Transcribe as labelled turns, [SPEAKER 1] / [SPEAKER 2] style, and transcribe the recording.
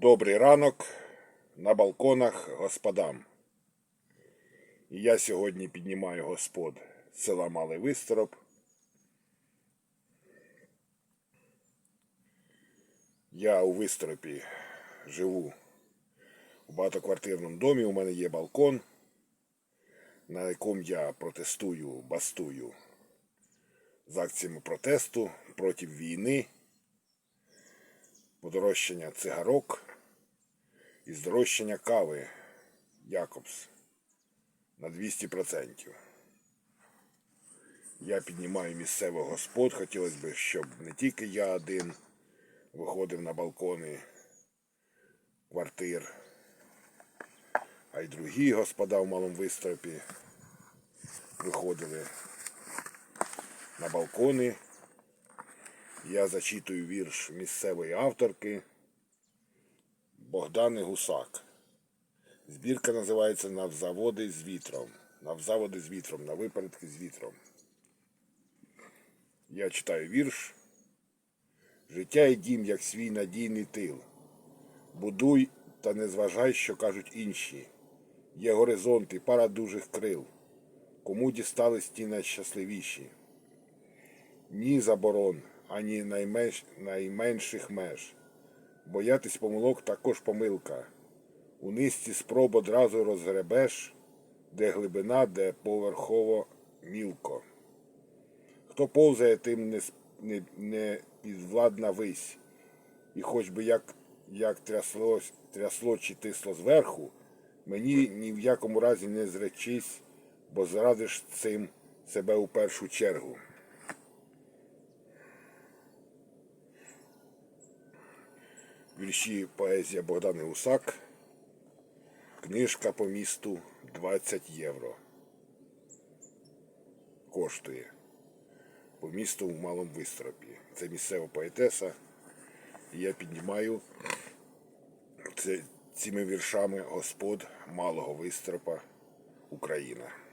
[SPEAKER 1] Добрий ранок на балконах господам. Я сьогодні піднімаю господ села Малий Вистроп. Я у Вистропі живу у багатоквартирному домі. У мене є балкон, на якому я протестую, бастую з акціями протесту проти війни, подорожчання цигарок і здорожчання кави Якобс на 200%. Я піднімаю місцевих господ. Хотілося б, щоб не тільки я один виходив на балкони квартир, а й другі господа в малому вистропі виходили на балкони. Я зачитую вірш місцевої авторки Богдани Гусак. Збірка називається Навзаводи з вітром. Навзаводи з вітром, на випередки з вітром. Я читаю вірш. Життя і дім, як свій надійний тил. Будуй та не зважай, що кажуть інші. Є горизонти, пара дужих крил. Кому дістались ті найщасливіші. Ні заборон, ані найменш, найменших меж. Боятись помилок також помилка. У низці спроб одразу розгребеш, де глибина, де поверхово мілко. Хто повзає, тим не, не, не підвладна вись. І хоч би як, як трясло, трясло чи тисло зверху, мені ні в якому разі не зречись, бо зрадиш цим себе у першу чергу. Вірші поезія Богдани Гусак. Книжка по місту 20 євро. Коштує. По місту в Малому Вистропі. Це місцева поетеса. Я піднімаю це, цими віршами господ Малого Вистропа Україна.